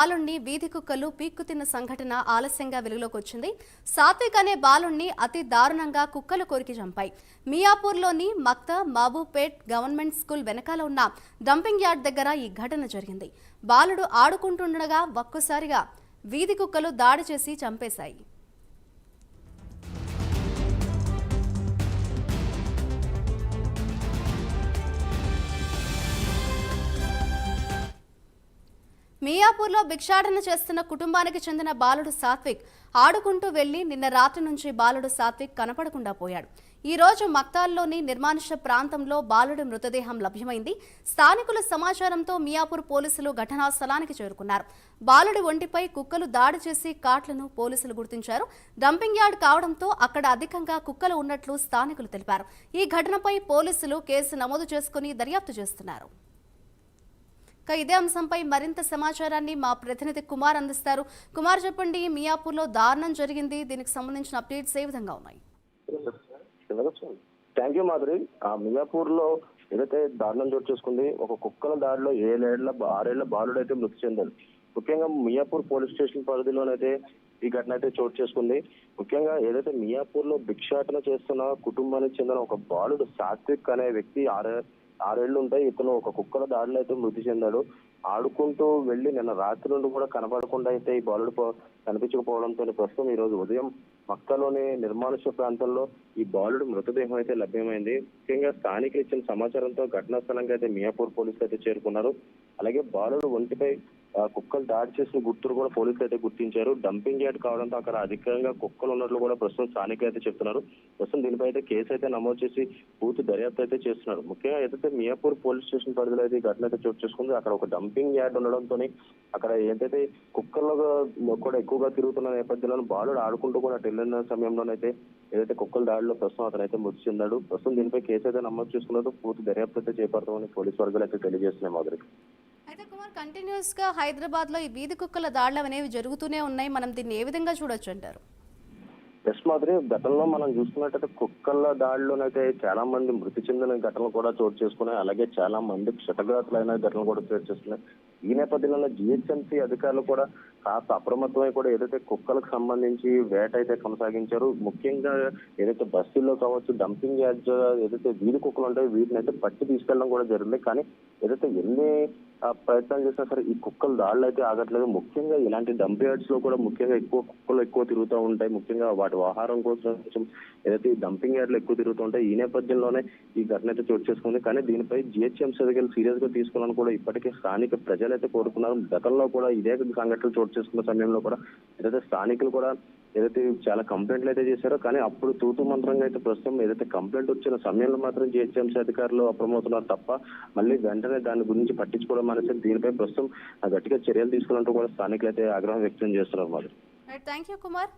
బాలుణ్ణి వీధి కుక్కలు పీక్కుతిన్న సంఘటన ఆలస్యంగా వెలుగులోకి వచ్చింది సాత్విక్ అనే బాలుణ్ణి అతి దారుణంగా కుక్కలు కొరికి చంపాయి. మియాపూర్లోని మక్త మహబూబ్పేట్ గవర్నమెంట్ స్కూల్ వెనకాల ఉన్న డంపింగ్ యార్డ్ దగ్గర ఈ ఘటన జరిగింది. బాలుడు ఆడుకుంటుండగా ఒక్కసారిగా వీధి కుక్కలు దాడి చేసి చంపేశాయి. మియాపూర్లో భిక్షాటన చేస్తున్న కుటుంబానికి చెందిన బాలుడు సాత్విక్ ఆడుకుంటూ వెళ్ళి నిన్న రాత్రి నుంచి బాలుడు సాత్విక్ కనపడకుండా పోయాడు. ఈ రోజు మక్తాల్లోని నిర్మానుష ప్రాంతంలో బాలుడి మృతదేహం లభ్యమైంది. స్థానికుల సమాచారంతో మియాపూర్ పోలీసులు ఘటనా స్థలానికి చేరుకున్నారు. బాలుడి ఒంటిపై కుక్కలు దాడి చేసి కాట్లను పోలీసులు గుర్తించారు. డంపింగ్ యార్డ్ కావడంతో అక్కడ అధికంగా కుక్కలు ఉన్నట్లు స్థానికులు తెలిపారు. ఈ ఘటనపై పోలీసులు కేసు నమోదు చేసుకుని దర్యాప్తు చేస్తున్నారు. ఇదే అంశంపై మరింత సమాచారాన్ని మా ప్రతినిధి కుమార్ అందిస్తారు. కుమార్ చెప్పండి మియాపూర్లో దారుణం జరిగింది. దీనికి సంబంధించిన అప్డేట్స్ ఏ విధంగా ఉన్నాయి? Thank you Madhuri. ఆ మియాపూర్లో ఏదైతే దారుణం చోటు చేసుకుంది ఒక కుక్కల దాడిలో ఏడేళ్ళ ఆరేళ్ళ బాలుడు అయితే మృతి చెందాడు. ముఖ్యంగా మియాపూర్ పోలీస్ స్టేషన్ పరిధిలోనైతే ఈ ఘటన అయితే చోటు చేసుకుంది. ముఖ్యంగా ఏదైతే మియాపూర్లో భిక్షాటన చేస్తున్న కుటుంబానికి చెందిన ఒక బాలుడు సాత్విక్ అనే వ్యక్తి ఆరే ఆరేళ్ళు ఉంటాయి. ఇతను ఒక కుక్కల దాడిలో అయితే మృతి చెందాడు. ఆడుకుంటూ వెళ్ళి నిన్న రాత్రి నుండి కూడా కనబడకుండా అయితే ఈ బాలుడు కనిపించకపోవడంతో ప్రస్తుతం ఈ రోజు ఉదయం మక్కలోని నిర్మానుష్య ప్రాంతంలో ఈ బాలుడు మృతదేహం అయితే లభ్యమైంది. ముఖ్యంగా స్థానికులు ఇచ్చిన సమాచారంతో ఘటనా స్థలంగా అయితే మియాపూర్ పోలీసులు అయితే చేరుకున్నారు. అలాగే బాలుడు ఒంటిపై కుక్కలు దాడి చేసిన గుర్తులు కూడా పోలీసులు అయితే గుర్తించారు. డంపింగ్ యార్డ్ కావడంతో అక్కడ అధికంగా కుక్కలు ఉన్నట్లు కూడా ప్రస్తుతం స్థానికులు అయితే చెప్తున్నారు. ప్రస్తుతం దీనిపై అయితే కేసు అయితే నమోదు చేసి పూర్తి దర్యాప్తు అయితే చేస్తున్నారు. ముఖ్యంగా ఏదైతే మియాపూర్ పోలీస్ స్టేషన్ పరిధిలో అయితే ఘటన అయితే చోటు చేసుకుంది అక్కడ ఒక డంపింగ్ యార్డ్ ఉండడంతో అక్కడ ఏంటైతే కుక్కలు కూడా ఎక్కువగా తిరుగుతున్న నేపథ్యంలో బాలుడు ఆడుకుంటూ కూడా అటు వెళ్ళిన సమయంలోనైతే ఏదైతే కుక్కల దాడిలో ప్రస్తుతం అతను అయితే మృతి చెందాడు. ప్రస్తుతం దీనిపై కేసు అయితే నమోదు చేసుకున్నట్టు పూర్తి దర్యాప్తు అయితే చేపడతామని పోలీసు వర్గాలు అయితే తెలియజేస్తున్నాయి మాదిరి కుమార్ కంటిన్యూస్గా హైదరాబాద్లో ఈ వీధి కుక్కల దాడులు అనేవి జరుగుతూనే ఉన్నాయి. మనం దీన్ని ఏ విధంగా చూడొచ్చు అంటారు? ఎస్ మాదిరి గతంలో మనం చూసుకున్నట్టయితే కుక్కల దాడిలోనైతే చాలా మంది మృతి చెందిన ఘటనలు కూడా చోటు చేసుకున్నాయి. అలాగే చాలా మంది క్షతగాతులైన ఘటనలు కూడా చోటు చేసుకున్నాయి. ఈ నేపథ్యంలో జిహెచ్ఎంసీ అధికారులు కూడా కాస్త అప్రమత్తమై కూడా ఏదైతే కుక్కలకు సంబంధించి వేట అయితే కొనసాగించారు ముఖ్యంగా ఏదైతే బస్సుల్లో కావచ్చు డంపింగ్ యార్డ్స్ ఏదైతే వీధి కుక్కలు ఉంటాయో వీటిని అయితే పట్టి తీసుకెళ్ళడం కూడా జరిగింది. కానీ ఏదైతే ఎన్ని ప్రయత్నాలు చేసినా సరే ఈ కుక్కలు దాడులు అయితే ఆగట్లేదు. ముఖ్యంగా ఇలాంటి డంప్ యార్డ్స్లో కూడా ముఖ్యంగా ఎక్కువ కుక్కలు ఎక్కువ తిరుగుతూ ఉంటాయి. ముఖ్యంగా వాటి ఆహారం కోసం కొంచెం ఏదైతే ఈ డంపింగ్ యార్డ్లు ఎక్కువ తిరుగుతూ ఉంటాయి ఈ నేపథ్యంలోనే ఈ ఘటన అయితే చోటు చేసుకుంది. కానీ దీనిపై జిహెచ్ఎంసీ దగ్గర సీరియస్గా తీసుకోవాలని కూడా ఇప్పటికే స్థానిక ప్రజలు అయితే కోరుకున్నారు గతంలో కూడా ఇదే సంఘటనలు చోటు చేసుకున్న సమయంలో కూడా ఏదైతే స్థానికులు కూడా ఏదైతే చాలా కంప్లైంట్లు అయితే చేశారో కానీ అప్పుడు తూతు మంత్రంగా అయితే ప్రస్తుతం ఏదైతే కంప్లైంట్ వచ్చిన సమయంలో మాత్రం జిహెచ్ఎంసీ అధికారులు అప్రమవుతున్నారు తప్ప మళ్ళీ వెంటనే దాని గురించి పట్టించుకోవడం అనేసి దీనిపై ప్రస్తుతం గట్టిగా చర్యలు తీసుకున్నట్టు కూడా స్థానికులు అయితే ఆగ్రహం వ్యక్తం చేస్తున్నారు మరి థ్యాంక్ యూ కుమార్